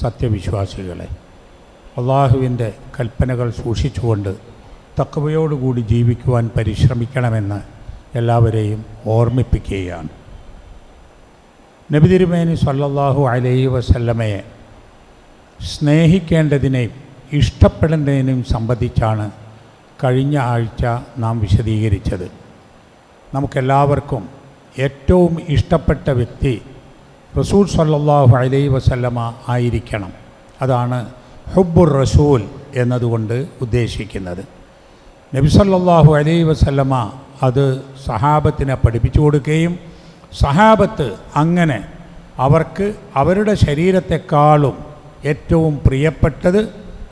സത്യവിശ്വാസികളെ. അള്ളാഹുവിന്റെ കൽപ്പനകൾ സൂക്ഷിച്ചുകൊണ്ട് തക്കവയോടുകൂടി ജീവിക്കുവാൻ പരിശ്രമിക്കണമെന്ന് എല്ലാവരെയും ഓർമ്മിപ്പിക്കുകയാണ്. നബി തിരുമേനി സല്ലല്ലാഹു അലൈഹി വസല്ലമയെ സ്നേഹിക്കേണ്ടതിനെയും ഇഷ്ടപ്പെടേണ്ടതിനെയും സംബന്ധിച്ചാണ് കഴിഞ്ഞ ആഴ്ച നാം വിശദീകരിച്ചത്. നമുക്കെല്ലാവർക്കും ഏറ്റവും ഇഷ്ടപ്പെട്ട വ്യക്തി റസൂൽ സല്ലാഹു അലൈ വസല്ലമ ആയിരിക്കണം. അതാണ് ഹുബുർ റസൂൽ എന്നതുകൊണ്ട് ഉദ്ദേശിക്കുന്നത്. നബി സല്ലാഹു അലൈ വസല്ലമ അത് സഹാബത്തിനെ പഠിപ്പിച്ചു കൊടുക്കുകയും സഹാബത്ത് അങ്ങനെ അവർക്ക് അവരുടെ ശരീരത്തെക്കാളും ഏറ്റവും പ്രിയപ്പെട്ടത്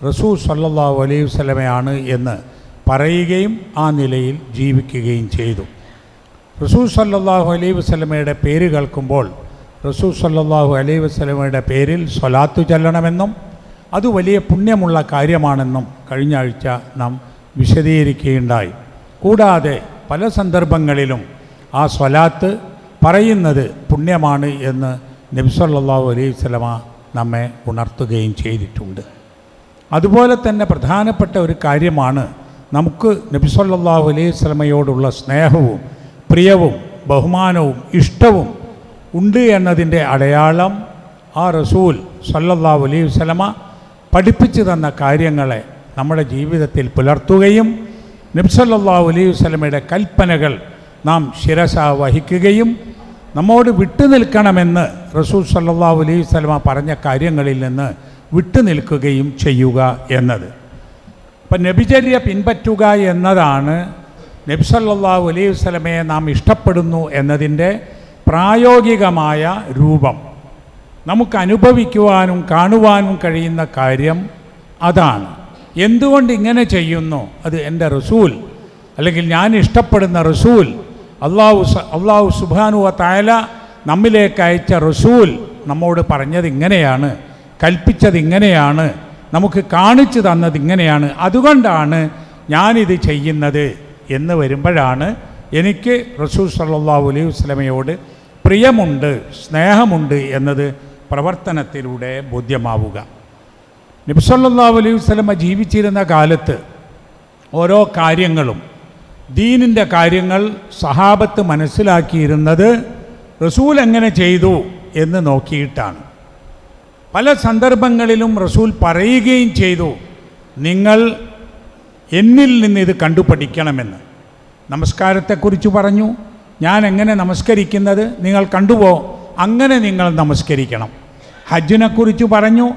റസൂൽ സല്ലാഹു അലൈഹി വസ്ലമയാണ് എന്ന് പറയുകയും ആ നിലയിൽ ജീവിക്കുകയും ചെയ്തു. റസൂൽ സല്ലാഹു അലൈഹി വസ്ലമയുടെ പേര് കേൾക്കുമ്പോൾ റസൂൽ സല്ലാഹു അലൈ വസ്ലമയുടെ പേരിൽ സ്വലാത്തു ചെല്ലണമെന്നും അത് വലിയ പുണ്യമുള്ള കാര്യമാണെന്നും കഴിഞ്ഞ ആഴ്ച നാം വിശദീകരിക്കുകയുണ്ടായി. കൂടാതെ പല സന്ദർഭങ്ങളിലും ആ സ്വലാത്ത് പറയുന്നത് പുണ്യമാണ് എന്ന് നബ്സല്ലാഹു അലൈഹി വസല്ലമ നമ്മെ ഉണർത്തുകയും ചെയ്തിട്ടുണ്ട്. അതുപോലെ തന്നെ പ്രധാനപ്പെട്ട ഒരു കാര്യമാണ് നമുക്ക് നബി സല്ലല്ലാഹു അലൈഹി വസല്ലമയോടുള്ള സ്നേഹവും പ്രിയവും ബഹുമാനവും ഇഷ്ടവും ഉണ്ട് എന്നതിന്റെ അടയാളം ആ റസൂൽ സല്ലല്ലാഹു അലൈഹി വസല്ലമ പഠിപ്പിച്ചു തന്ന കാര്യങ്ങളെ നമ്മുടെ ജീവിതത്തിൽ പുലർത്തുകയും നബ്സല്ലാഹു അലൈഹി വസ്ലമയുടെ കൽപ്പനകൾ നാം ശിരസ വഹിക്കുകയും നമ്മോട് വിട്ടുനിൽക്കണമെന്ന് റസൂൽ സല്ലല്ലാഹു അലൈഹി വസ്ലമ പറഞ്ഞ കാര്യങ്ങളിൽ നിന്ന് വിട്ടുനിൽക്കുകയും ചെയ്യുക എന്നത്. അപ്പം നബിചര്യ പിൻപറ്റുക എന്നതാണ് നബി സല്ലല്ലാഹു അലൈഹി വസല്ലമയെ നാം ഇഷ്ടപ്പെടുന്നു എന്നതിന്റെ പ്രായോഗികമായ രൂപം. നമുക്ക് അനുഭവിക്കുവാനും കാണുവാനും കഴിയുന്ന കാര്യം അതാണ്. എന്തുകൊണ്ട് ഇങ്ങനെ ചെയ്യുന്നു? അത് എന്റെ റസൂൽ. അല്ലെങ്കിൽ ഞാൻ ഇഷ്ടപ്പെടുന്ന റസൂൽ. അള്ളാഹു അള്ളാഹു സുബാനുവ തായാല നമ്മിലേക്ക് അയച്ച റസൂൽ നമ്മോട് പറഞ്ഞത് ഇങ്ങനെയാണ് കൽപ്പിച്ചത് ഇങ്ങനെയാണ് നമുക്ക് കാണിച്ചു തന്നത് ഇങ്ങനെയാണ്. അതുകൊണ്ടാണ് ഞാനിത് ചെയ്യുന്നത് എന്ന് വരുമ്പോഴാണ് എനിക്ക് റസൂൽ സല്ലല്ലാഹു അലൈഹി വസ്ലമയോട് പ്രിയമുണ്ട് സ്നേഹമുണ്ട് എന്നത് പ്രവർത്തനത്തിലൂടെ ബോധ്യമാവുക. നബിസല്ലാഹു അലൈഹി വസ്ലമ ജീവിച്ചിരുന്ന കാലത്ത് ഓരോ കാര്യങ്ങളും ദീനിന്റെ കാര്യങ്ങൾ സഹാബത്ത് മനസ്സിലാക്കിയിരുന്നത് റസൂൽ എങ്ങനെ ചെയ്തു എന്ന് നോക്കിയിട്ടാണ്. പല സന്ദർഭങ്ങളിലും റസൂൽ പറയുകയും ചെയ്തു നിങ്ങൾ എന്നിൽ നിന്ന് ഇത് കണ്ടു പഠിക്കണമെന്ന് നമസ്കാരത്തെക്കുറിച്ച് പറഞ്ഞു. ഞാൻ എങ്ങനെ നമസ്കരിക്കുന്നത് നിങ്ങൾ കണ്ടുപോ അങ്ങനെ നിങ്ങൾ നമസ്കരിക്കണം. ഹജ്ജിനെക്കുറിച്ച് പറഞ്ഞു.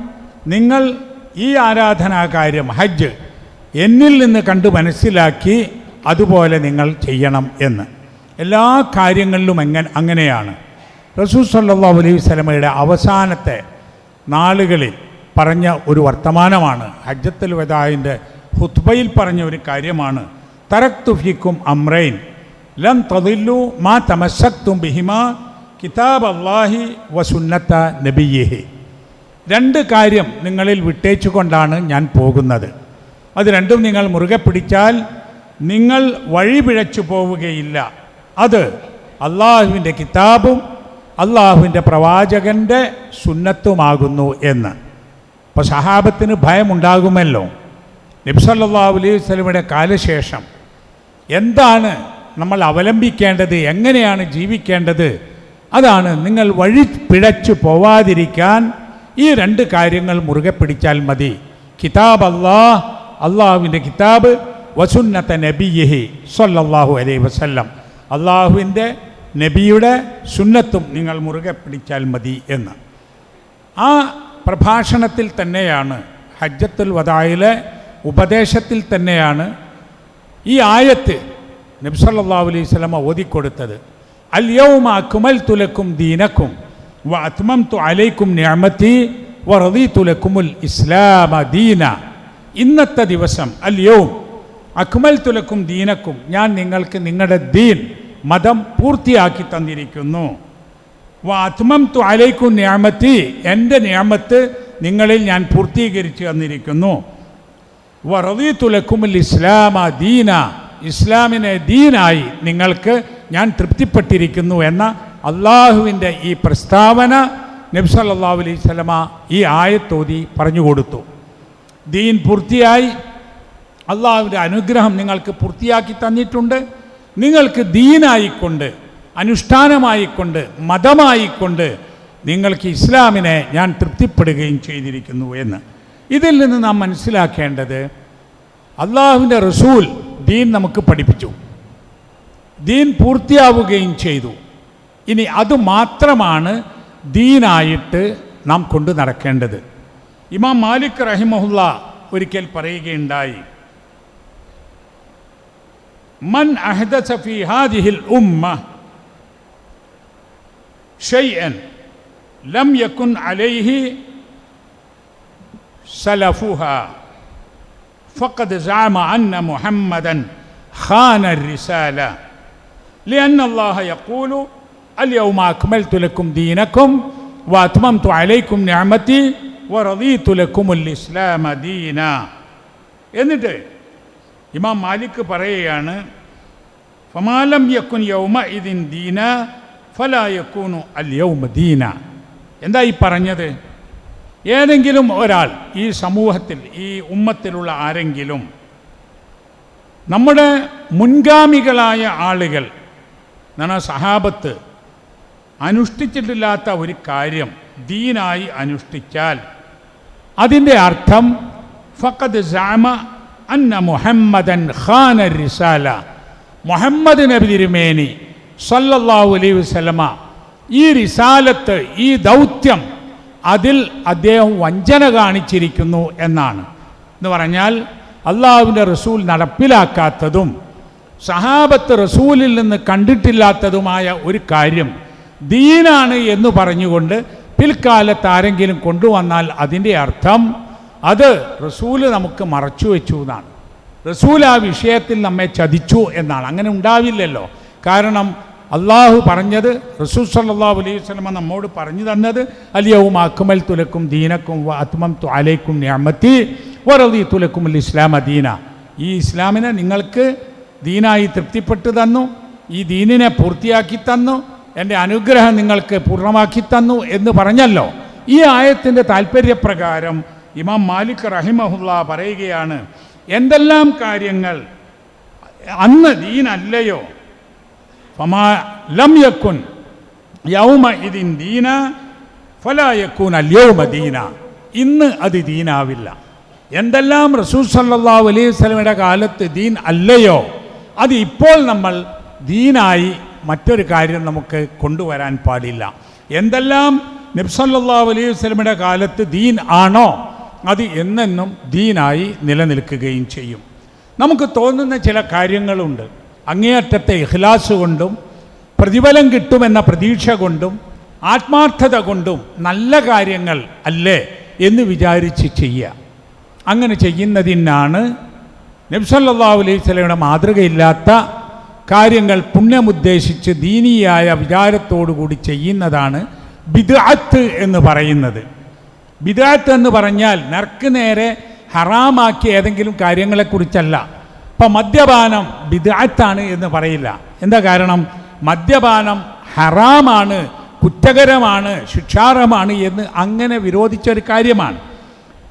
നിങ്ങൾ ഈ ആരാധനാ കാര്യം ഹജ്ജ് എന്നിൽ നിന്ന് കണ്ടു മനസ്സിലാക്കി അതുപോലെ നിങ്ങൾ ചെയ്യണം എന്ന്. എല്ലാ കാര്യങ്ങളിലും എങ്ങനെ അങ്ങനെയാണ്. റസൂൽ സല്ലാ അലൈഹി സ്വലമയുടെ അവസാനത്തെ നാളുകളിൽ പറഞ്ഞ ഒരു വർത്തമാനമാണ്. ഹജ്ജത്തുൽ വദായിന്റെ ഹുത്ബയിൽ പറഞ്ഞ ഒരു കാര്യമാണ്. തറക്തു ഫിക്കും അമ്രൈൻ. ലം തതില്ലു മാ തമസക്തും ബിഹിമ കിതാബ് അള്ളാഹി വസുന്നത്ത നബിയേഹി. രണ്ട് കാര്യം നിങ്ങളിൽ വിട്ടേച്ചുകൊണ്ടാണ് ഞാൻ പോകുന്നത്. അത് രണ്ടും നിങ്ങൾ മുറുകെ പിടിച്ചാൽ നിങ്ങൾ വഴി പിഴച്ചു പോവുകയില്ല. അത് അള്ളാഹുവിന്റെ കിതാബും അള്ളാഹുവിന്റെ പ്രവാചകന്റെ സുന്നത്തുമാകുന്നു എന്ന്. അപ്പോൾ സഹാബത്തിന് ഭയമുണ്ടാകുമല്ലോ. നബ്സല്ലാ അലൈഹി കാലശേഷം എന്താണ് നമ്മൾ അവലംബിക്കേണ്ടത്? എങ്ങനെയാണ് ജീവിക്കേണ്ടത്? അതാണ് നിങ്ങൾ വഴി പിഴച്ചു പോവാതിരിക്കാൻ ഈ രണ്ട് കാര്യങ്ങൾ മുറുകെ പിടിച്ചാൽ മതി. കിതാബ് അള്ളാഹ് അള്ളാഹുവിന്റെ കിതാബ് വസുന്നത്ത നബിയഹി സൊല്ലാഹു അലൈ വസല്ലം. അള്ളാഹുവിന്റെ നബിയുടെ സുന്നത്തും നിങ്ങൾ മുറുകെ പിടിച്ചാൽ മതി എന്ന്. ആ പ്രഭാഷണത്തിൽ തന്നെയാണ് ഹജ്ജത്തുൽ വദായിലെ ഉപദേശത്തിൽ തന്നെയാണ് ഈ ആയത്ത് നബ്സല്ലാഹു അലൈഹി സ്വലമ ഓതിക്കൊടുത്തത്. അല്യവുമ അക്മൽ തുലക്കും ദീനക്കും വ അത്മം തു അലൈക്കും ഞാമത്തി വറദി തുലക്കുമുൽ ഇസ്ലാമ ദീന. ഇന്നത്തെ ദിവസം അല്യവും അക്മൽ തുലക്കും ദീനക്കും ഞാൻ നിങ്ങൾക്ക് നിങ്ങളുടെ ദീൻ മതം പൂർത്തിയാക്കി തന്നിരിക്കുന്നു. അത്മം തു അലൈക്കും ഞാമത്തി എന്റെ ഞാമത്ത് നിങ്ങളിൽ ഞാൻ പൂർത്തീകരിച്ചു തന്നിരിക്കുന്നു. വറദി തുലക്കുമുൽ ഇസ്ലാമ ദീന. ഇസ്ലാമിനെ ദീനായി നിങ്ങൾക്ക് ഞാൻ തൃപ്തിപ്പെട്ടിരിക്കുന്നു എന്ന അള്ളാഹുവിന്റെ ഈ പ്രസ്താവന നബ്സല്ലാ അലൈഹി സ്വലമ ഈ ആയത്തോതി പറഞ്ഞു കൊടുത്തു. ദീൻ പൂർത്തിയായി. അള്ളാഹുവിന്റെ അനുഗ്രഹം നിങ്ങൾക്ക് പൂർത്തിയാക്കി തന്നിട്ടുണ്ട്. നിങ്ങൾക്ക് ദീനായിക്കൊണ്ട് അനുഷ്ഠാനമായിക്കൊണ്ട് മതമായിക്കൊണ്ട് നിങ്ങൾക്ക് ഇസ്ലാമിനെ ഞാൻ തൃപ്തിപ്പെടുകയും ചെയ്തിരിക്കുന്നു എന്ന്. ഇതിൽ നിന്ന് നാം മനസ്സിലാക്കേണ്ടത് അള്ളാഹുവിന്റെ റസൂൽ ദീൻ നമുക്ക് പഠിപ്പിച്ചു. ദീൻ പൂർത്തിയാവുകയും ചെയ്തു. ഇനി അത് മാത്രമാണ് ദീനായിട്ട് നാം കൊണ്ടു നടക്കേണ്ടത്. ഇമാം മാലിക് റഹിമഹുല്ല ഒരിക്കൽ പറയുകയുണ്ടായി മൻ ഫി ഹാദിഹിൽ ഉമ്മ ഷൈഅൻ ലം യക്കുൻ അലൈഹി സലഫുഹ فقد زعم أن محمدا خان الرسالة لأن الله يقول اليوم أكملت لكم دينكم وأتممت عليكم نعمتي ورضيت لكم الإسلام دينا എന്നിട്ട് ഇമാം മാലിക് പറയുകയാണ് ഫമാലം യക്കുൻ യൗമ ഇതിൻ ദീന ഫലാ യക്കൂനു അൽ യൗമ ദീന എന്താ ഈ പറഞ്ഞത് ഏതെങ്കിലും ഒരാൾ ഈ സമൂഹത്തിൽ ഈ ഉമ്മത്തിലുള്ള ആരെങ്കിലും നമ്മുടെ മുൻഗാമികളായ ആളുകൾ എന്നാണ് സഹാബത്ത് അനുഷ്ഠിച്ചിട്ടില്ലാത്ത ഒരു കാര്യം ദീനായി അനുഷ്ഠിച്ചാൽ അതിന്റെ അർത്ഥം ഫക്കത് സാമ അന്ന മുഹമ്മദൻ ഖാന റിസാല. മുഹമ്മദ് നബി തിരുമേനി സല്ലല്ലാഹു അലൈഹി വസല്ലമ ഈ റിസാലത്ത് ഈ ദൗത്യം അതിൽ അദ്ദേഹം വഞ്ചന കാണിച്ചിരിക്കുന്നു എന്നാണ്. എന്ന് പറഞ്ഞാൽ അള്ളാഹുവിന്റെ റസൂൽ നടപ്പിലാക്കാത്തതും സഹാബത്ത് റസൂലിൽ നിന്ന് കണ്ടിട്ടില്ലാത്തതുമായ ഒരു കാര്യം ദീനാണ് എന്ന് പറഞ്ഞുകൊണ്ട് പിൽക്കാലത്ത് ആരെങ്കിലും കൊണ്ടുവന്നാൽ അതിന്റെ അർത്ഥം അത് റസൂൽ നമുക്ക് മറച്ചു വെച്ചു എന്നാണ്. റസൂൽ ആ വിഷയത്തിൽ നമ്മെ ചതിച്ചു എന്നാണ്. അങ്ങനെ ഉണ്ടാവില്ലല്ലോ. കാരണം അള്ളാഹു പറഞ്ഞത് റസൂൽ സല്ലാഹു അലൈഹി വസ്ലമ നമ്മോട് പറഞ്ഞു തന്നത് അലിയവും അക്മൽ തുലക്കും ദീനക്കും ആത്മം അലൈക്കും ഞാമത്തി വറദി തുലക്കും ഇസ്ലാം ദീന. ഈ ഇസ്ലാമിനെ നിങ്ങൾക്ക് ദീനായി തൃപ്തിപ്പെട്ടു തന്നു ഈ ദീനിനെ പൂർത്തിയാക്കി തന്നു എന്റെ അനുഗ്രഹം നിങ്ങൾക്ക് പൂർണമാക്കി തന്നു എന്ന് പറഞ്ഞല്ലോ. ഈ ആയത്തിന്റെ താല്പര്യപ്രകാരം ഇമാം മാലിക് റഹിമഹുല്ല പറയുകയാണ് എന്തെല്ലാം കാര്യങ്ങൾ? അന്ന് ദീനല്ലയോ? ഫമാ ലം യക്കുൻ യൗമ ഇതിൻ ദീന ഫലാ യക്കൂൻ അല്യൗമ ദീന ഇന്ന് അത് ദീനാവില്ല. എന്തെല്ലാം റസൂൽ സല്ലല്ലാഹു അലൈഹി വസല്ലമയുടെ കാലത്ത് ദീൻ അല്ലയോ? അത് ഇപ്പോൾ നമ്മൾ ദീനായി മറ്റൊരു കാര്യം നമുക്ക് കൊണ്ടുവരാൻ പാടില്ല. എന്തെല്ലാം നബ്സല്ലാഹു അലൈഹി വസല്ലമയുടെ കാലത്ത് ദീൻ ആണോ? അത് എന്നെന്നും ദീനായി നിലനിൽക്കുകയും ചെയ്യും. നമുക്ക് തോന്നുന്ന ചില കാര്യങ്ങളുണ്ട്. അങ്ങേയറ്റത്തെ ഇഖ്ലാസ് കൊണ്ടും പ്രതിഫലം കിട്ടുമെന്ന പ്രതീക്ഷ കൊണ്ടും ആത്മാർത്ഥത കൊണ്ടും നല്ല കാര്യങ്ങൾ അല്ലേ എന്ന് വിചാരിച്ച് ചെയ്യുക. അങ്ങനെ ചെയ്യുന്നതിനാണ് നബ്സല്ലാ അലൈഹി സ്വലയുടെ മാതൃകയില്ലാത്ത കാര്യങ്ങൾ പുണ്യമുദ്ദേശിച്ച് ദീനീയായ വിചാരത്തോടുകൂടി ചെയ്യുന്നതാണ് ബിദാത്ത് എന്ന് പറയുന്നത്. ബിദാത്ത് എന്ന് പറഞ്ഞാൽ നർക്ക് നേരെ ഹറാമാക്കിയ ഏതെങ്കിലും കാര്യങ്ങളെക്കുറിച്ചല്ല. ഇപ്പം മദ്യപാനം ബിദാത്താണ് എന്ന് പറയില്ല. എന്താ കാരണം? മദ്യപാനം ഹറാമാണ് കുറ്റകരമാണ് ശിക്ഷാർഹമാണ് എന്ന് അങ്ങനെ വിരോധിച്ച ഒരു കാര്യമാണ്.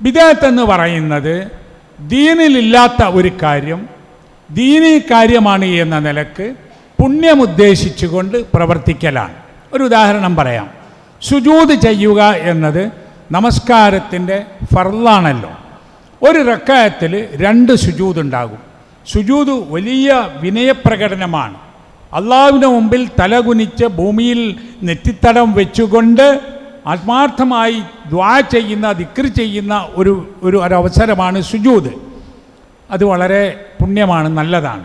ബിദാത്ത് എന്ന് പറയുന്നത് ദീനിലില്ലാത്ത ഒരു കാര്യം ദീനി കാര്യമാണ് എന്ന നിലയ്ക്ക് പുണ്യമുദ്ദേശിച്ചുകൊണ്ട് പ്രവർത്തിക്കലാണ്. ഒരു ഉദാഹരണം പറയാം. സുജൂത് ചെയ്യുക എന്നത് നമസ്കാരത്തിന്റെ ഫർലാണല്ലോ ഒരു റക്കായത്തിൽ രണ്ട് സുജൂത് ഉണ്ടാകും. സുജൂത് വലിയ വിനയപ്രകടനമാണ്. അള്ളാവിന് മുമ്പിൽ തലകുനിച്ച് ഭൂമിയിൽ നെറ്റിത്തടം വെച്ചുകൊണ്ട് ആത്മാർത്ഥമായി ദ്വാ ചെയ്യുന്ന ദിക്ർ ചെയ്യുന്ന ഒരു ഒരു ഒരവസരമാണ് സുജൂത്. അത് വളരെ പുണ്യമാണ് നല്ലതാണ്.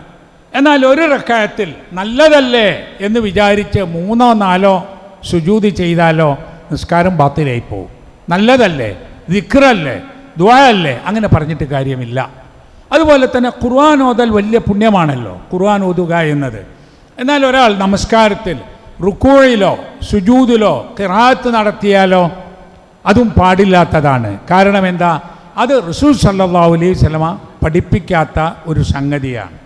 എന്നാൽ ഒരു റക്കായത്തിൽ നല്ലതല്ലേ എന്ന് വിചാരിച്ച് മൂന്നോ നാലോ സുജൂത് ചെയ്താലോ നിസ്കാരം ബാത്തിലായി പോകും നല്ലതല്ലേ? ദിക്റല്ലേ? ദ്വായല്ലേ? അങ്ങനെ പറഞ്ഞിട്ട് കാര്യമില്ല. അതുപോലെ തന്നെ ഖുർആൻ ഓതൽ വലിയ പുണ്യമാണല്ലോ. ഖുർആൻ ഓതുക എന്നത്. എന്നാൽ ഒരാൾ നമസ്കാരത്തിൽ റുക്കോയിലോ സുജൂദിലോ കിറാത്ത് നടത്തിയാലോ അതും പാടില്ലാത്തതാണ്. കാരണം എന്താ? അത് റസൂൽ സല്ലല്ലാഹു അലൈഹി സ്വലമ പഠിപ്പിക്കാത്ത ഒരു സംഗതിയാണ്.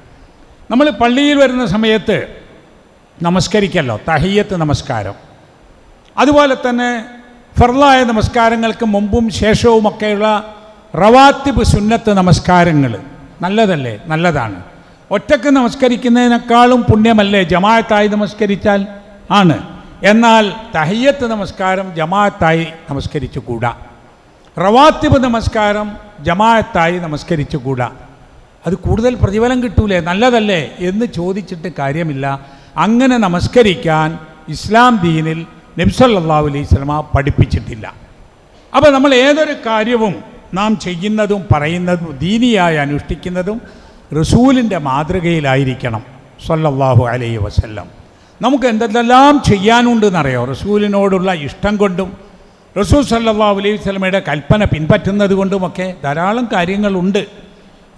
നമ്മൾ പള്ളിയിൽ വരുന്ന സമയത്ത് നമസ്കരിക്കല്ലോ തഹയ്യത്ത് നമസ്കാരം. അതുപോലെ തന്നെ ഫർലായ നമസ്കാരങ്ങൾക്ക് മുമ്പും ശേഷവുമൊക്കെയുള്ള റവാത്തിബ് സുന്നത്ത് നമസ്കാരങ്ങൾ. നല്ലതല്ലേ? നല്ലതാണ്. ഒറ്റയ്ക്ക് നമസ്കരിക്കുന്നതിനേക്കാളും പുണ്യമല്ലേ? ജമാഅത്തായി നമസ്കരിച്ചാൽ ആണ്. എന്നാൽ തഹയ്യത്ത് നമസ്കാരം ജമാഅത്തായി നമസ്കരിച്ചു കൂടാ റവാത്തിബ് നമസ്കാരം ജമാഅത്തായി നമസ്കരിച്ചു കൂടാ അത് കൂടുതൽ പ്രതിഫലം കിട്ടൂലേ? നല്ലതല്ലേ? എന്ന് ചോദിച്ചിട്ട് കാര്യമില്ല. അങ്ങനെ നമസ്കരിക്കാൻ ഇസ്ലാം ദീനിൽ നബ്സല്ലാ അലൈഹി സ്വലമ പഠിപ്പിച്ചിട്ടില്ല. അപ്പോൾ നമ്മൾ ഏതൊരു കാര്യവും നാം ചെയ്യുന്നതും പറയുന്നതും ദീനിയായി അനുഷ്ഠിക്കുന്നതും റസൂലിന്റെ മാതൃകയിലായിരിക്കണം. സല്ലല്ലാഹു അലൈഹി വസല്ലം. നമുക്ക് എന്തെല്ലാം ചെയ്യാനുണ്ടെന്നറിയോ? റസൂലിനോടുള്ള ഇഷ്ടം കൊണ്ടും റസൂൽ സല്ലല്ലാഹു അലൈഹി വസല്ലമയുടെ കൽപ്പന പിൻപറ്റുന്നത് കൊണ്ടുമൊക്കെ ധാരാളം കാര്യങ്ങളുണ്ട്.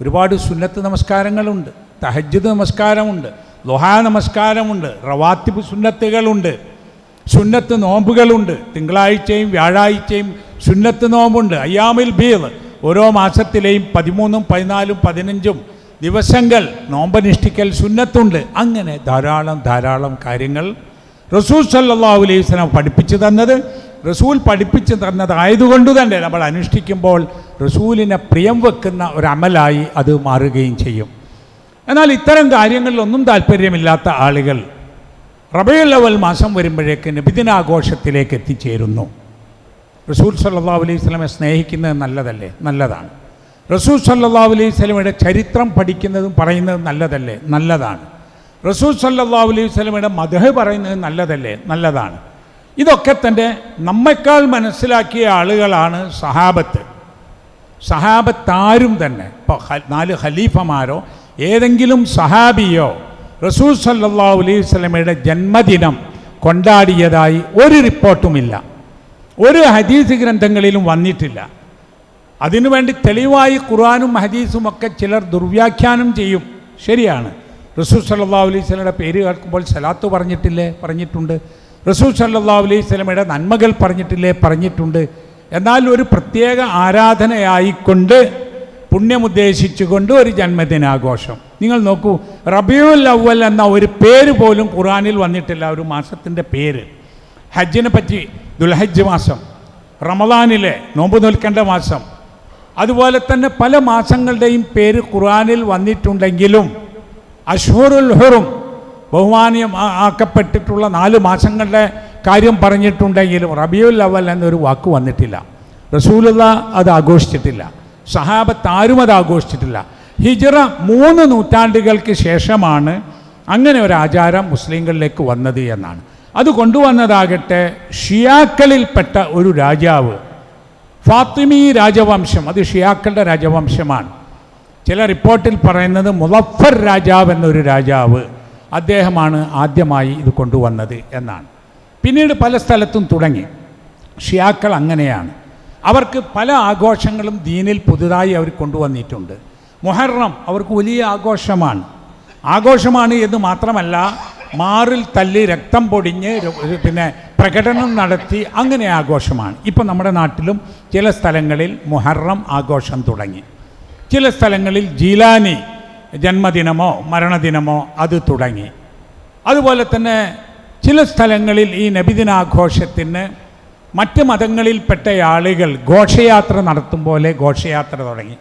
ഒരുപാട് സുന്നത്ത് നമസ്കാരങ്ങളുണ്ട് തഹജ്ജുദ് നമസ്കാരമുണ്ട് ലൊഹാ നമസ്കാരമുണ്ട് റവാത്തിബ് സുന്നത്തുകളുണ്ട്. സുന്നത്ത് നോമ്പുകളുണ്ട്. തിങ്കളാഴ്ചയും വ്യാഴാഴ്ചയും സുന്നത്ത് നോമ്പുണ്ട്. അയ്യാമിൽ ബീർ. ഓരോ മാസത്തിലെയും പതിമൂന്നും പതിനാലും പതിനഞ്ചും ദിവസങ്ങൾ നോമ്പനുഷ്ഠിക്കൽ സുന്നത്തുണ്ട്. അങ്ങനെ ധാരാളം ധാരാളം കാര്യങ്ങൾ റസൂൽ സല്ലല്ലാഹു അലൈഹി വസല്ലം പഠിപ്പിച്ചു തന്നത്. റസൂൽ പഠിപ്പിച്ചു തന്നതായതുകൊണ്ട് തന്നെ നമ്മൾ അനുഷ്ഠിക്കുമ്പോൾ റസൂലിനെ പ്രിയം വെക്കുന്ന ഒരു അമലായി അത് മാറുകയും ചെയ്യും. എന്നാൽ ഇത്തരം കാര്യങ്ങളിലൊന്നും താല്പര്യമില്ലാത്ത ആളുകൾ റബയുൽ അവൽ മാസം വരുമ്പോഴേക്ക് നബിദിനാഘോഷത്തിലേക്ക് എത്തിച്ചേരുന്നു. റസൂൽ സല്ലാ അലൈഹി സ്വലമെ സ്നേഹിക്കുന്നത് നല്ലതല്ലേ? നല്ലതാണ്. റസൂൽ സല്ലാ അലൈഹി സ്വലമയുടെ ചരിത്രം പഠിക്കുന്നതും പറയുന്നതും നല്ലതല്ലേ? നല്ലതാണ്. റസൂൽ സല്ലാ അലൈഹി സ്വലമയുടെ മധഹ് പറയുന്നത് നല്ലതല്ലേ? നല്ലതാണ്. ഇതൊക്കെ തന്നെ നമ്മെക്കാൾ മനസ്സിലാക്കിയ ആളുകളാണ് സഹാബത്ത്. സഹാബത്താരും തന്നെ. ഇപ്പോൾ നാല് ഖലീഫമാരോ ഏതെങ്കിലും സഹാബിയോ റസൂൽ സല്ലാ അലൈഹി വസല്ലമയുടെ ജന്മദിനം കൊണ്ടാടിയതായി ഒരു റിപ്പോർട്ടുമില്ല. ഒരു ഹദീസ് ഗ്രന്ഥങ്ങളിലും വന്നിട്ടില്ല. അതിനുവേണ്ടി തെളിവായി ഖുർആാനും ഹദീസും ഒക്കെ ചിലർ ദുർവ്യാഖ്യാനം ചെയ്യും. ശരിയാണ്. റസൂൽ സല്ലാ അലൈഹി സ്വലയുടെ പേര് കേൾക്കുമ്പോൾ സലാത്ത് പറഞ്ഞിട്ടില്ലേ? പറഞ്ഞിട്ടുണ്ട്. റസൂൽ സല്ലാ അലൈഹി സ്വലമയുടെ നന്മകൾ പറഞ്ഞിട്ടില്ലേ? പറഞ്ഞിട്ടുണ്ട്. എന്നാൽ ഒരു പ്രത്യേക ആരാധനയായിക്കൊണ്ട് പുണ്യമുദ്ദേശിച്ചുകൊണ്ട് ഒരു ജന്മദിനാഘോഷം. നിങ്ങൾ നോക്കൂ റബിയുൽ അവൽ എന്ന ഒരു പേര് പോലും ഖുറാനിൽ വന്നിട്ടില്ല ഒരു മാസത്തിന്റെ പേര്. ഹജ്ജിനെ പറ്റി ദുൽഹജ്ജ് മാസം റമദാനിലെ നോമ്പ് നോൽക്കേണ്ട മാസം. അതുപോലെ തന്നെ പല മാസങ്ങളുടെയും പേര് ഖുറാനിൽ വന്നിട്ടുണ്ടെങ്കിലും അഷ്ഹുറുൽ ഹുറും ബഹുമാനിയം ആക്കപ്പെട്ടിട്ടുള്ള നാല് മാസങ്ങളുടെ കാര്യം പറഞ്ഞിട്ടുണ്ടെങ്കിലും റബിയുൽ അവൽ എന്നൊരു വാക്ക് വന്നിട്ടില്ല. റസൂലുള്ള അത് ആഘോഷിച്ചിട്ടില്ല. സഹാബത്ത് ആരും അത് ആഘോഷിച്ചിട്ടില്ല. ഹിജറ മൂന്ന് നൂറ്റാണ്ടുകൾക്ക് ശേഷമാണ് അങ്ങനെ ഒരു ആചാരം മുസ്ലിങ്ങളിലേക്ക് വന്നത് എന്നാണ്. അത് കൊണ്ടുവന്നതാകട്ടെ ഷിയാക്കളിൽപ്പെട്ട ഒരു രാജാവ് ഫാത്തിമി രാജവംശം. അത് ഷിയാക്കളുടെ രാജവംശമാണ്. ചില റിപ്പോർട്ടിൽ പറയുന്നത് മുലഫർ രാജാവ് എന്നൊരു രാജാവ് അദ്ദേഹമാണ് ആദ്യമായി ഇത് കൊണ്ടുവന്നത് എന്നാണ്. പിന്നീട് പല സ്ഥലത്തും തുടങ്ങി. ഷിയാക്കൾ അങ്ങനെയാണ്. അവർക്ക് പല ആഘോഷങ്ങളും ദീനിൽ പുതുതായി അവർ കൊണ്ടുവന്നിട്ടുണ്ട്. മുഹറം അവർക്ക് വലിയ ആഘോഷമാണ്. ആഘോഷമാണ് എന്ന് മാത്രമല്ല മാറിൽ തല്ലി രക്തം പൊടിഞ്ഞ് പിന്നെ പ്രകടനം നടത്തി അങ്ങനെ ആഘോഷമാണ്. ഇപ്പം നമ്മുടെ നാട്ടിലും ചില സ്ഥലങ്ങളിൽ മുഹറം ആഘോഷം തുടങ്ങി. ചില സ്ഥലങ്ങളിൽ ജീലാനി ജന്മദിനമോ മരണദിനമോ അത് തുടങ്ങി. അതുപോലെ തന്നെ ചില സ്ഥലങ്ങളിൽ ഈ നബിദിനാഘോഷത്തിന് മറ്റ് മതങ്ങളിൽപ്പെട്ട ആളുകൾ ഘോഷയാത്ര നടത്തും പോലെ ഘോഷയാത്ര തുടങ്ങി.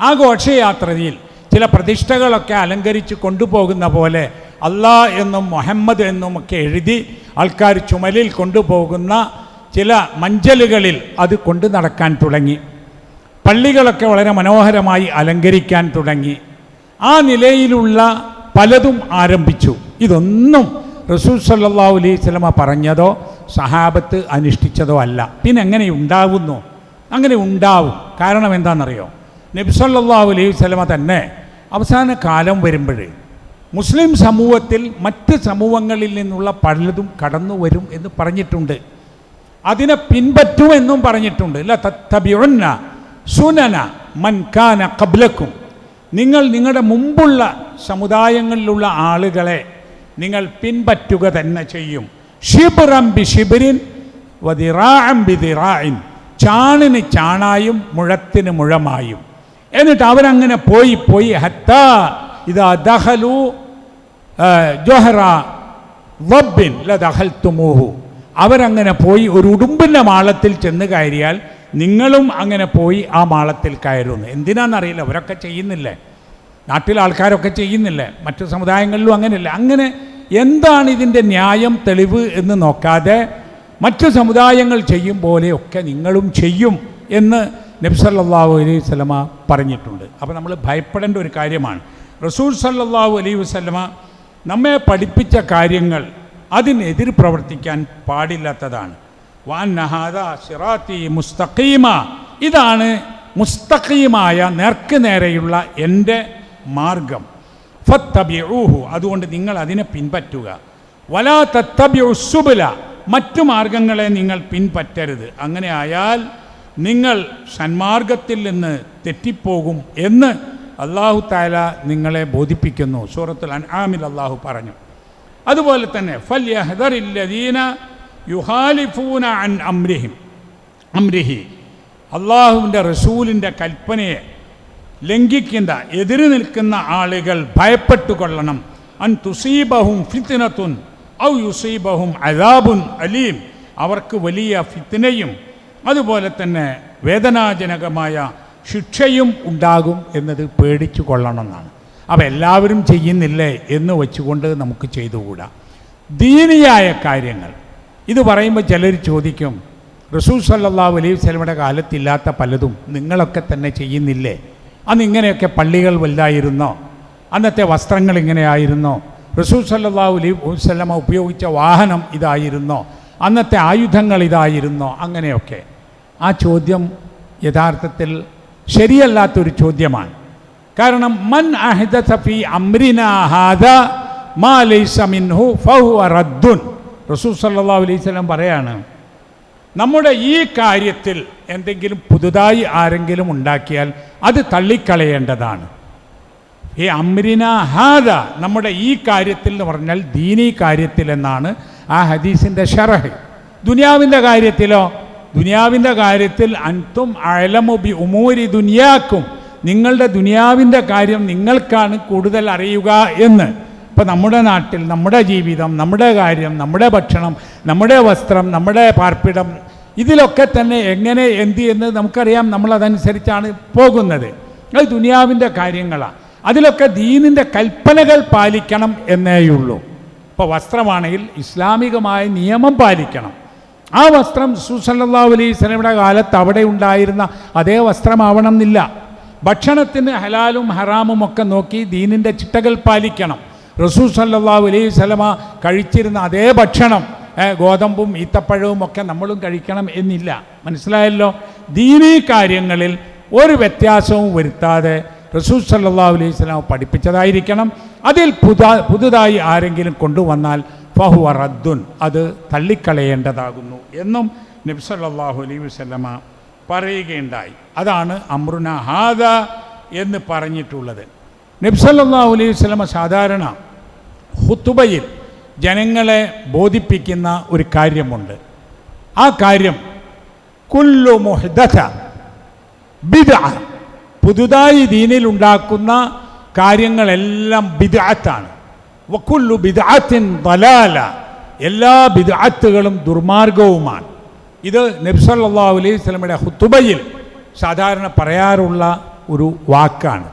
ആ ഘോഷയാത്രയിൽ ചില പ്രതിഷ്ഠകളൊക്കെ അലങ്കരിച്ച് കൊണ്ടുപോകുന്ന പോലെ അള്ളാ എന്നും മുഹമ്മദ് എന്നും ഒക്കെ എഴുതി ആൾക്കാർ ചുമലിൽ കൊണ്ടുപോകുന്ന ചില മഞ്ചലുകളിൽ അത് കൊണ്ടു നടക്കാൻ തുടങ്ങി. പള്ളികളൊക്കെ വളരെ മനോഹരമായി അലങ്കരിക്കാൻ തുടങ്ങി. ആ നിലയിലുള്ള പലതും ആരംഭിച്ചു. ഇതൊന്നും റസൂൽ സല്ലല്ലാഹു അലൈഹി സ്വലമ പറഞ്ഞതോ സഹാബത്ത് അനുഷ്ഠിച്ചതോ അല്ല. പിന്നെ എങ്ങനെ ഉണ്ടാവുന്നു? അങ്ങനെ ഉണ്ടാവും. കാരണം എന്താണെന്നറിയോ? നബി സല്ലല്ലാഹു അലൈഹി സ്വലമ തന്നെ അവസാന കാലം വരുമ്പോൾ മുസ്ലിം സമൂഹത്തിൽ മറ്റ് സമൂഹങ്ങളിൽ നിന്നുള്ള പലതും കടന്നു വരും എന്ന് പറഞ്ഞിട്ടുണ്ട്. അതിനെ പിൻപറ്റുമെന്നും പറഞ്ഞിട്ടുണ്ട്. ല തത്തബിഉന്ന സുനന മൻകാന കബ്ലക്കും നിങ്ങൾ നിങ്ങളുടെ മുമ്പുള്ള സമുദായങ്ങളിലുള്ള ആളുകളെ നിങ്ങൾ പിൻപറ്റുക തന്നെ ചെയ്യും. ഷിബിറം ബി ഷിബിരിൻ വതിറാം ബി ദിറായിൻ ചാണിന് ചാണായും മുഴത്തിന് മുഴമായും. എന്നിട്ട് അവരങ്ങനെ പോയി പോയി. ഹത്ത ഇതാ ദഹലു ജോഹറ വബ്ബിൻ ലദഹൽത്തുമൂഹു അവരങ്ങനെ പോയി ഒരു ഉടുമ്പിന്റെ മാളത്തിൽ ചെന്ന് കയറിയാൽ നിങ്ങളും അങ്ങനെ പോയി ആ മാളത്തിൽ കയറുന്നു. എന്തിനാണെന്നറിയില്ല അവരൊക്കെ ചെയ്യുന്നില്ലേ? നാട്ടിലെ ആൾക്കാരൊക്കെ ചെയ്യുന്നില്ലേ? മറ്റു സമുദായങ്ങളിലും അങ്ങനെയല്ല? അങ്ങനെ എന്താണ് ഇതിന്റെ ന്യായം തെളിവ് എന്ന് നോക്കാതെ മറ്റു സമുദായങ്ങൾ ചെയ്യും പോലെയൊക്കെ നിങ്ങളും ചെയ്യും എന്ന് നബ്സല്ലാഹു അലൈഹി വസല്ലമ പറഞ്ഞിട്ടുണ്ട്. അപ്പോൾ നമ്മൾ ഭയപ്പെടേണ്ട ഒരു കാര്യമാണ്. റസൂൽ സല്ലാഹു അലൈഹി വസല്ലമ നമ്മെ പഠിപ്പിച്ച കാര്യങ്ങൾ അതിനെതിർ പ്രവർത്തിക്കാൻ പാടില്ലാത്തതാണ്. വാൻ നഹാദ സിറാത്തി മുസ്തഖീമ. ഇതാണ് മുസ്തഖീമായ നേർക്ക് നേരെയുള്ള എന്റെ മാർഗം. ഫത്തബിഊഹു അതുകൊണ്ട് നിങ്ങൾ അതിനെ പിൻപറ്റുക. വലാ തത്തബിഉ മറ്റു മാർഗങ്ങളെ നിങ്ങൾ പിൻപറ്റരുത്. അങ്ങനെ ആയാൽ നിങ്ങൾ സന്മാർഗത്തിൽ നിന്ന് തെറ്റിപ്പോകും എന്ന് അള്ളാഹു താല നിങ്ങളെ ബോധിപ്പിക്കുന്നു. സൂറത്തുൽ അൻആമിൽ അള്ളാഹു പറഞ്ഞു. അതുപോലെ തന്നെ ഫൽ യുഹാലിഫൂന അൻ അംരിഹിം. അംരിഹി അള്ളാഹുവിന്റെ റസൂലിന്റെ കൽപ്പനയെ ലംഘിക്കുന്ന എതിര് നിൽക്കുന്ന ആളുകൾ ഭയപ്പെട്ടുകൊള്ളണം. അൻ തുസീബഹും ഫിത്തിനത്തുൻ ഔ യുസീബഹും അദാബുൻ അലീം. അവർക്ക് വലിയ ഫിത്തിനയും അതുപോലെ തന്നെ വേദനാജനകമായ ശിക്ഷയും ഉണ്ടാകും എന്നത് പേടിച്ചു കൊള്ളണമെന്നാണ്. അപ്പോൾ എല്ലാവരും ചെയ്യുന്നില്ലേ എന്ന് വെച്ചുകൊണ്ട് നമുക്ക് ചെയ്തുകൂടാ. ദീനിയായ കാര്യങ്ങൾ. ഇത് പറയുമ്പോൾ ചിലർ ചോദിക്കും റസൂൽ സല്ലാ അലൈഹി വസല്ലമയുടെ കാലത്തില്ലാത്ത പലതും നിങ്ങളൊക്കെ തന്നെ ചെയ്യുന്നില്ലേ? അന്ന് ഇങ്ങനെയൊക്കെ പള്ളികൾ വലുതായിരുന്നോ? അന്നത്തെ വസ്ത്രങ്ങൾ ഇങ്ങനെയായിരുന്നോ? റസൂൽ സല്ലാ അലൈഹി വസല്ലമ ഉപയോഗിച്ച വാഹനം ഇതായിരുന്നോ? അന്നത്തെ ആയുധങ്ങൾ ഇതായിരുന്നോ? അങ്ങനെയൊക്കെ. ആ ചോദ്യം യഥാർത്ഥത്തിൽ ശരിയല്ലാത്തൊരു ചോദ്യമാണ്. കാരണം മൻ അഹിദ സഫി അംരിനാ ഹാദ മാ ലൈസ മിൻഹു ഫഹുവ റദ്ദുൻ. റസൂൽ സല്ലാ അലൈഹി പറയാണ് നമ്മുടെ ഈ കാര്യത്തിൽ എന്തെങ്കിലും പുതുതായി ആരെങ്കിലും ഉണ്ടാക്കിയാൽ അത് തള്ളിക്കളയേണ്ടതാണ്. ഈ അമ്രിന ഹാദ നമ്മുടെ ഈ കാര്യത്തിൽ എന്ന് പറഞ്ഞാൽ ദീനീ കാര്യത്തിൽ എന്നാണ് ആ ഹദീസിന്റെ ഷറഹ്. ദുനിയാവിന്റെ കാര്യത്തിലോ ദുനിയാവിന്റെ കാര്യത്തിൽ അൻതും അഴലമുബി ഉമൂരി ദുനിയാക്കും. നിങ്ങളുടെ ദുനിയാവിന്റെ കാര്യം നിങ്ങൾക്കാണ് കൂടുതൽ അറിയുക എന്ന്. ഇപ്പം നമ്മുടെ നാട്ടിൽ നമ്മുടെ ജീവിതം നമ്മുടെ കാര്യം നമ്മുടെ ഭക്ഷണം നമ്മുടെ വസ്ത്രം നമ്മുടെ പാർപ്പിടം ഇതിലൊക്കെ തന്നെ എങ്ങനെ എന്ത് എന്ന് നമുക്കറിയാം. നമ്മളതനുസരിച്ചാണ് പോകുന്നത്. അത് ദുനിയാവിന്റെ കാര്യങ്ങളാണ് അതിലൊക്കെ ദീനിന്റെ കൽപ്പനകൾ പാലിക്കണം എന്നേയുള്ളൂ. ഇപ്പോൾ വസ്ത്രമാണെങ്കിൽ ഇസ്ലാമികമായ നിയമം പാലിക്കണം. ആ വസ്ത്രം സുസല്ലാ അലൈഹി കാലത്ത് അവിടെ ഉണ്ടായിരുന്ന അതേ വസ്ത്രമാവണം എന്നില്ല ഭക്ഷണത്തിന് ഹലാലും ഹറാമും ഒക്കെ നോക്കി ദീനിന്റെ ചിട്ടകൾ പാലിക്കണം. റസൂൽ സല്ലാ അലൈഹി സ്വലമ കഴിച്ചിരുന്ന അതേ ഭക്ഷണം ഗോതമ്പും ഈത്തപ്പഴവും ഒക്കെ നമ്മളും കഴിക്കണം എന്നില്ല. മനസ്സിലായല്ലോ? ദീനീ കാര്യങ്ങളിൽ ഒരു വ്യത്യാസവും വരുത്താതെ റസൂൽ സല്ലാ അലൈഹി സ്വലാം പഠിപ്പിച്ചതായിരിക്കണം. അതിൽ പുതാ പുതുതായി ആരെങ്കിലും കൊണ്ടുവന്നാൽ ഫഹുവ റദ്ദുൻ അത് തള്ളിക്കളയേണ്ടതാകുന്നു എന്നും നബ്സല്ലാഹു അലൈ അലൈഹി വസല്ലമ പറയുകയുണ്ടായി. അതാണ് അമ്രുന ഹാദ എന്ന് പറഞ്ഞിട്ടുള്ളത്. നബ്സല്ലാഹു അലൈഹി വസല്ലമ സാധാരണ ഹുത്തുബയിൽ ജനങ്ങളെ ബോധിപ്പിക്കുന്ന ഒരു കാര്യമുണ്ട്. ആ കാര്യം കുല്ലു മുഹദ പുതുതായി ദീനിലുണ്ടാക്കുന്ന കാര്യങ്ങളെല്ലാം ബിദാത്താണ് വക്കുല്ലു ബിദാത്തിൻ ദലാല. എല്ലാ ബിദാത്തുകളും ദുർമാർഗവുമാണ്. ഇത് നബ്സല്ലാ അലൈഹി സ്വലമയുടെ ഹുത്തുബയിൽ സാധാരണ പറയാറുള്ള ഒരു വാക്കാണ്.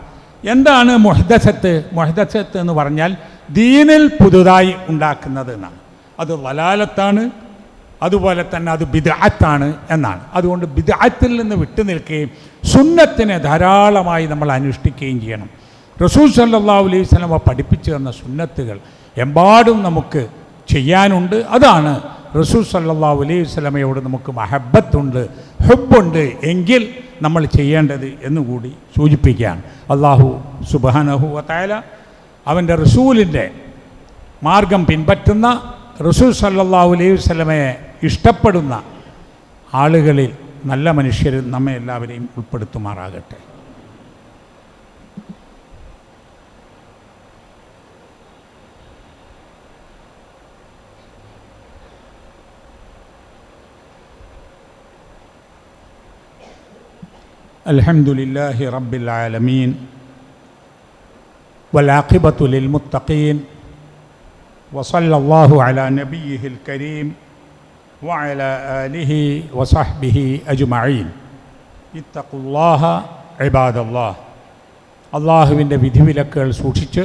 എന്താണ് മൊഹദസത്ത്? മൊഹദസത്ത് എന്ന് പറഞ്ഞാൽ ദീനിൽ പുതുതായി ഉണ്ടാക്കുന്നത് എന്നാണ്. അത് വലാലത്താണ് അതുപോലെ തന്നെ അത് ബിദാത്താണ് എന്നാണ്. അതുകൊണ്ട് ബിദാത്തിൽ നിന്ന് വിട്ടു നിൽക്കുകയും സുന്നത്തിനെ ധാരാളമായി നമ്മൾ അനുഷ്ഠിക്കുകയും ചെയ്യണം. റസൂൽ സല്ലാ അലൈഹി സ്വലമ പഠിപ്പിച്ചു തന്ന സുന്നത്തുകൾ എമ്പാടും നമുക്ക് ചെയ്യാനുണ്ട്. അതാണ് റസൂൽ സല്ലാ അലൈഹി സ്വലമയോട് നമുക്ക് മഹബത്തുണ്ട് ഹുബുണ്ട് എങ്കിൽ നമ്മൾ ചെയ്യേണ്ടത് എന്നുകൂടി സൂചിപ്പിക്കുകയാണ്. അള്ളാഹു സുബാനഹു വത്തായ അവന്റെ റസൂലിന്റെ മാർഗം പിൻപറ്റുന്ന റസൂൽ സല്ലാഹു അലൈഹി സ്വലമയെ ഇഷ്ടപ്പെടുന്ന ആളുകളിൽ നല്ല മനുഷ്യർ നമ്മെ എല്ലാവരെയും ഉൾപ്പെടുത്തുമാറാകട്ടെ. الحمد لله رب العالمين والعاقبة للمتقين وصلى الله على نبيه الكريم وعلى آله وصحبه أجمعين اتقوا الله عباد الله അള്ളാഹുവിൻ്റെ വിധിവിലക്കുകൾ സൂക്ഷിച്ച്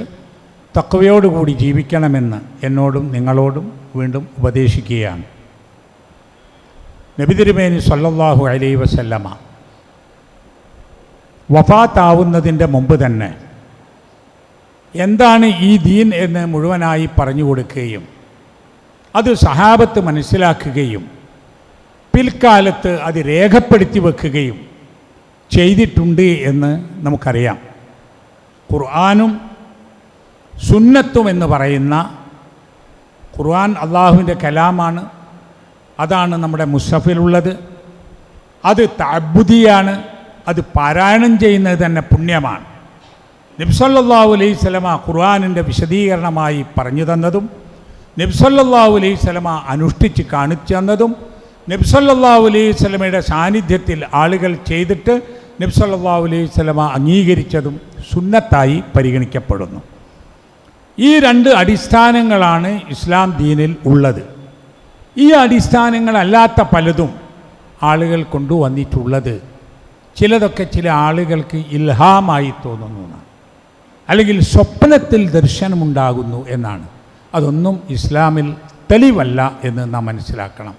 തക്കവയോടുകൂടി ജീവിക്കണമെന്ന് എന്നോടും നിങ്ങളോടും വീണ്ടും ഉപദേശിക്കുകയാണ് നബിതിരുമേനി സല്ലല്ലാഹു അലൈ വസല്ലമ വഫാത്താവുന്നതിന്റെ മുമ്പ് തന്നെ എന്താണ് ഈ ദീൻ എന്ന് മുഴുവനായി പറഞ്ഞു കൊടുക്കുകയും അത് സഹാബത്ത് മനസ്സിലാക്കുകയും പിൽക്കാലത്ത് അത് രേഖപ്പെടുത്തി വെക്കുകയും ചെയ്തിട്ടുണ്ട് എന്ന് നമുക്കറിയാം. ഖുർആാനും സുന്നത്തും എന്ന് പറയുന്ന ഖുർആൻ അള്ളാഹുവിന്റെ കലാമാണ്. അതാണ് നമ്മുടെ മുസഫിലുള്ളത് അത് തഅബുദിയാണ്. അത് പാരായണം ചെയ്യുന്നത് തന്നെ പുണ്യമാണ്. നിബ്സല്ലാഹു അലൈഹി സ്വലമ ഖുർആാനിന്റെ വിശദീകരണമായി പറഞ്ഞു തന്നതും നിബ്സല്ലാഹു അലൈഹി സ്വലമ അനുഷ്ഠിച്ച് കാണിച്ചു തന്നതും നബ്സല്ലാഹു അലൈഹി സ്വലമയുടെ സാന്നിധ്യത്തിൽ ആളുകൾ ചെയ്തിട്ട് നബ്സല്ലാഹു അലൈഹി സ്വലമ അംഗീകരിച്ചതും സുന്നത്തായി പരിഗണിക്കപ്പെടുന്നു. ഈ രണ്ട് അടിസ്ഥാനങ്ങളാണ് ഇസ്ലാം ദീനിൽ ഉള്ളത്. ഈ അടിസ്ഥാനങ്ങളല്ലാത്ത പലതും ആളുകൾ കൊണ്ടുവന്നിട്ടുള്ളത്. ചിലതൊക്കെ ചില ആളുകൾക്ക് ഇൽഹാമായി തോന്നുന്നു എന്നാണ്. അല്ലെങ്കിൽ സ്വപ്നത്തിൽ ദർശനമുണ്ടാകുന്നു എന്നാണ്. അതൊന്നും ഇസ്ലാമിൽ തെളിവല്ല എന്ന് നാം മനസ്സിലാക്കണം.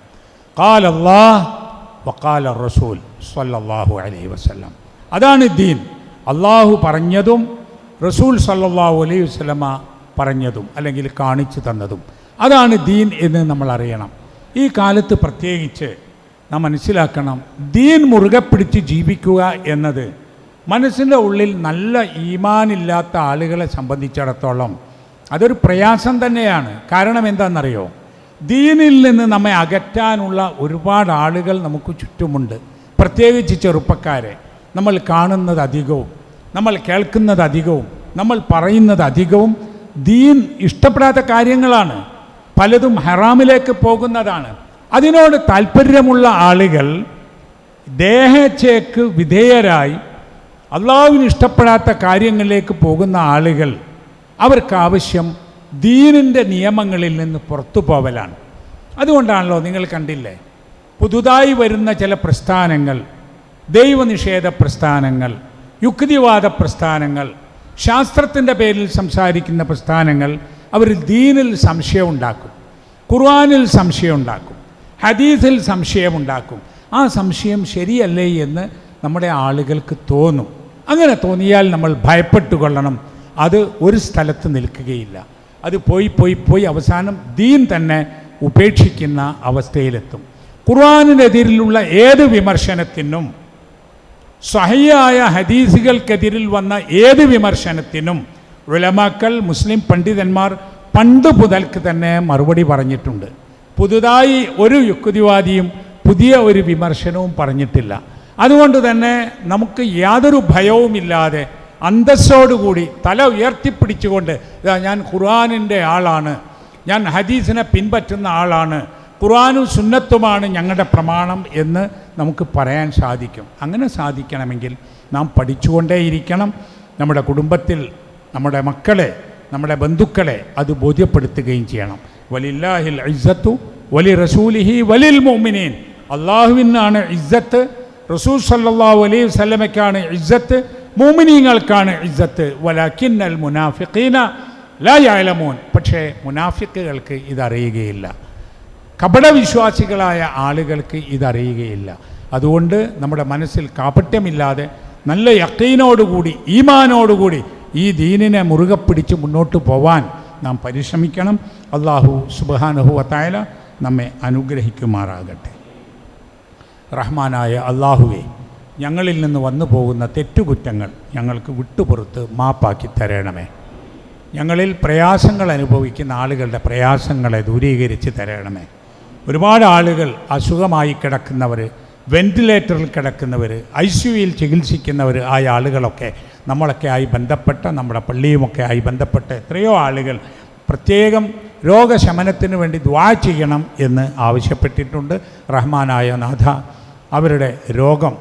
അള്ളാഹ് വക്കാല റസൂൽ സല്ലാഹു അലൈഹി വസല്ലം. അതാണ് ദീൻ. അള്ളാഹു പറഞ്ഞതും റസൂൽ സല്ലാഹു അലൈഹി വസല്ലമ പറഞ്ഞതും അല്ലെങ്കിൽ കാണിച്ചു തന്നതും. അതാണ് ദീൻ എന്ന് നമ്മൾ അറിയണം. ഈ കാലത്ത് പ്രത്യേകിച്ച് നാം മനസ്സിലാക്കണം. ദീൻ മുറുകെ പിടിച്ച് ജീവിക്കുക എന്നത് മനസ്സിന്റെ ഉള്ളിൽ നല്ല ഈമാനില്ലാത്ത ആളുകളെ സംബന്ധിച്ചിടത്തോളം അതൊരു പ്രയാസം തന്നെയാണ്. കാരണം എന്താണെന്നറിയോ? ദീനിൽ നിന്ന് നമ്മെ അകറ്റാനുള്ള ഒരുപാട് ആളുകൾ നമുക്ക് ചുറ്റുമുണ്ട്. പ്രത്യേകിച്ച് ചെറുപ്പക്കാരെ. നമ്മൾ കാണുന്നത് അധികവും നമ്മൾ കേൾക്കുന്നത് അധികവും നമ്മൾ പറയുന്നത് അധികവും ദീൻ ഇഷ്ടപ്പെടാത്ത കാര്യങ്ങളാണ്. പലതും ഹറാമിലേക്ക് പോകുന്നതാണ്. അതിനോട് താല്പര്യമുള്ള ആളുകൾ ദേഹച്ചേക്ക് വിധേയരായി അള്ളാഹുവിന് ഇഷ്ടപ്പെടാത്ത കാര്യങ്ങളിലേക്ക് പോകുന്ന ആളുകൾ അവർക്ക് ആവശ്യം ദീനിന്റെ നിയമങ്ങളിൽ നിന്ന് പുറത്തു പോവലാണ്. അതുകൊണ്ടാണല്ലോ നിങ്ങൾ കണ്ടില്ലേ? പുതുതായി വരുന്ന ചില പ്രസ്ഥാനങ്ങൾ ദൈവനിഷേധ പ്രസ്ഥാനങ്ങൾ യുക്തിവാദ പ്രസ്ഥാനങ്ങൾ ശാസ്ത്രത്തിന്റെ പേരിൽ സംസാരിക്കുന്ന പ്രസ്ഥാനങ്ങൾ അവർ ദീനിൽ സംശയമുണ്ടാക്കും ഖുർആാനിൽ സംശയമുണ്ടാക്കും ഹദീസിൽ സംശയമുണ്ടാക്കും. ആ സംശയം ശരിയല്ലേ എന്ന് നമ്മുടെ ആളുകൾക്ക് തോന്നും. അങ്ങനെ തോന്നിയാൽ നമ്മൾ ഭയപ്പെട്ടുകൊള്ളണം. അത് ഒരു സ്ഥലത്ത് നിൽക്കുകയില്ല. അത് പോയി പോയി പോയി അവസാനം ദീൻ തന്നെ ഉപേക്ഷിക്കുന്ന അവസ്ഥയിലെത്തും. ഖുർആാനിനെതിരിലുള്ള ഏത് വിമർശനത്തിനും സഹയായ ഹദീസുകൾക്കെതിരിൽ വന്ന ഏത് വിമർശനത്തിനും ഉലമാക്കൾ മുസ്ലിം പണ്ഡിതന്മാർ പണ്ട് മുതൽക്ക് തന്നെ മറുപടി പറഞ്ഞിട്ടുണ്ട്. പുതുതായി ഒരു യുക്തിവാദിയും പുതിയ ഒരു വിമർശനവും പറഞ്ഞിട്ടില്ല. അതുകൊണ്ട് തന്നെ നമുക്ക് യാതൊരു ഭയവുമില്ലാതെ അന്തസ്സോടുകൂടി തല ഉയർത്തിപ്പിടിച്ചുകൊണ്ട് ഇതാ ഞാൻ ഖുർആാനിന്റെ ആളാണ് ഞാൻ ഹദീസിനെ പിൻപറ്റുന്ന ആളാണ് ഖുർആാനും സുന്നത്തുമാണ് ഞങ്ങളുടെ പ്രമാണം എന്ന് നമുക്ക് പറയാൻ സാധിക്കും. അങ്ങനെ സാധിക്കണമെങ്കിൽ നാം പഠിച്ചുകൊണ്ടേയിരിക്കണം. നമ്മുടെ കുടുംബത്തിൽ നമ്മുടെ മക്കളെ നമ്മുടെ ബന്ധുക്കളെ അത് ബോധ്യപ്പെടുത്തുകയും ചെയ്യണം. വലില്ലാഹിൽ ഇസ്സത്തു വലി റസൂലിഹി വലിൽ മോമിനീൻ അള്ളാഹുവിനാണ് ഇസ്സത്ത് റസൂൽ സല്ലാഹു അലൈഹി വസല്ലമയ്ക്കാണ് ഇസ്സത്ത് മോമിനീങ്ങൾക്കാണ് ഇസ്സത്ത്. വലാക്കിന്നൽ മുനാഫിഖീന ലാ യഅലമൂൻ. പക്ഷേ മുനാഫിക്കുകൾക്ക് ഇതറിയുകയില്ല. കപടവിശ്വാസികളായ ആളുകൾക്ക് ഇതറിയുകയില്ല. അതുകൊണ്ട് നമ്മുടെ മനസ്സിൽ കാപട്യമില്ലാതെ നല്ല യക്കീനോടുകൂടി ഈമാനോടുകൂടി ഈ ദീനിനെ മുറുകെ പിടിച്ച് മുന്നോട്ട് പോവാൻ നാം പരിശ്രമിക്കണം. അള്ളാഹു സുബാനുഹുവത്തായ നമ്മെ അനുഗ്രഹിക്കുമാറാകട്ടെ. റഹ്മാനായ അള്ളാഹുവെ ഞങ്ങളിൽ നിന്ന് വന്നു പോകുന്ന തെറ്റുകുറ്റങ്ങൾ ഞങ്ങൾക്ക് വിട്ടുപുറത്ത് മാപ്പാക്കി തരണമേ. ഞങ്ങളിൽ പ്രയാസങ്ങൾ അനുഭവിക്കുന്ന ആളുകളുടെ പ്രയാസങ്ങളെ ദൂരീകരിച്ച് തരണമേ. ഒരുപാട് ആളുകൾ അസുഖമായി കിടക്കുന്നവർ വെന്റിലേറ്ററിൽ കിടക്കുന്നവർ ഐ സിയുയിൽ ചികിത്സിക്കുന്നവർ ആയ ആളുകളൊക്കെ നമ്മളൊക്കെ ആയി ബന്ധപ്പെട്ട നമ്മുടെ പള്ളിയുമൊക്കെ ആയി ബന്ധപ്പെട്ട് എത്രയോ ആളുകൾ പ്രത്യേകം രോഗശമനത്തിന് വേണ്ടി ദ്വാ ചെയ്യണം എന്ന് ആവശ്യപ്പെട്ടിട്ടുണ്ട്. റഹ്മാനായ നാഥ അവരുടെ രോഗം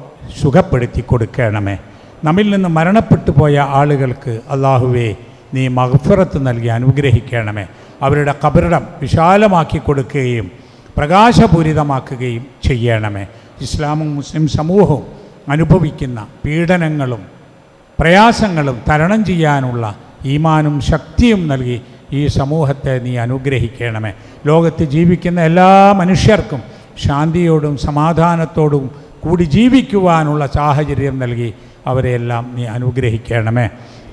സുഖപ്പെടുത്തി കൊടുക്കണമേ. നമ്മിൽ നിന്ന് മരണപ്പെട്ടു പോയ ആളുകൾക്ക് അള്ളാഹുവേ നീ മഹഫിറത്ത് നൽകി അനുഗ്രഹിക്കണമേ. അവരുടെ കബറിടം വിശാലമാക്കി കൊടുക്കുകയും പ്രകാശപൂരിതമാക്കുകയും ചെയ്യണമേ. ഇസ്ലാമും മുസ്ലിം സമൂഹവും അനുഭവിക്കുന്ന പീഡനങ്ങളും പ്രയാസങ്ങളും തരണം ചെയ്യാനുള്ള ഈമാനും ശക്തിയും നൽകി ഈ സമൂഹത്തെ നീ അനുഗ്രഹിക്കണമേ ലോകത്ത് ജീവിക്കുന്ന എല്ലാ മനുഷ്യർക്കും ശാന്തിയോടും സമാധാനത്തോടും കൂടി ജീവിക്കുവാനുള്ള സാഹചര്യം നൽകി അവരെയെല്ലാം നീ അനുഗ്രഹിക്കണമേ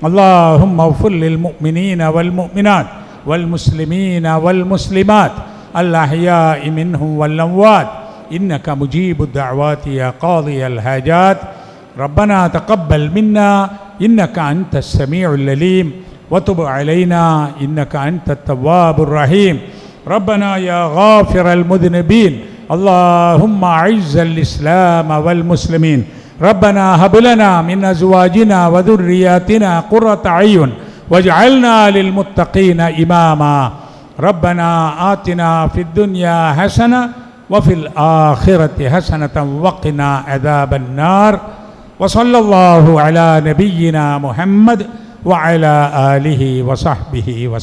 അള്ളാഹും മൗഫുല്ലിൽ മുഅ്മിനീന വൽ മുഅ്മിനാത്ത് വൽ മുസ്ലിമീന വൽ മുസ്ലിമാത്ത് الأحياء منهم والأموات إنك مجيب الدعوات يا قاضي الحاجات ربنا تقبل منا إنك أنت السميع العليم. وتب علينا إنك أنت التواب الرحيم. ربنا يا غافر المذنبين اللهم أعز الإسلام والمسلمين. ربنا هب لنا من أزواجنا وذرياتنا قرة أعين واجعلنا للمتقين إماما. ربنا آتنا في الدنيا حسنة وفي الآخرة حسنة وقنا عذاب النار. وصلى الله على نبينا محمد وعلى آله وصحبه وسلم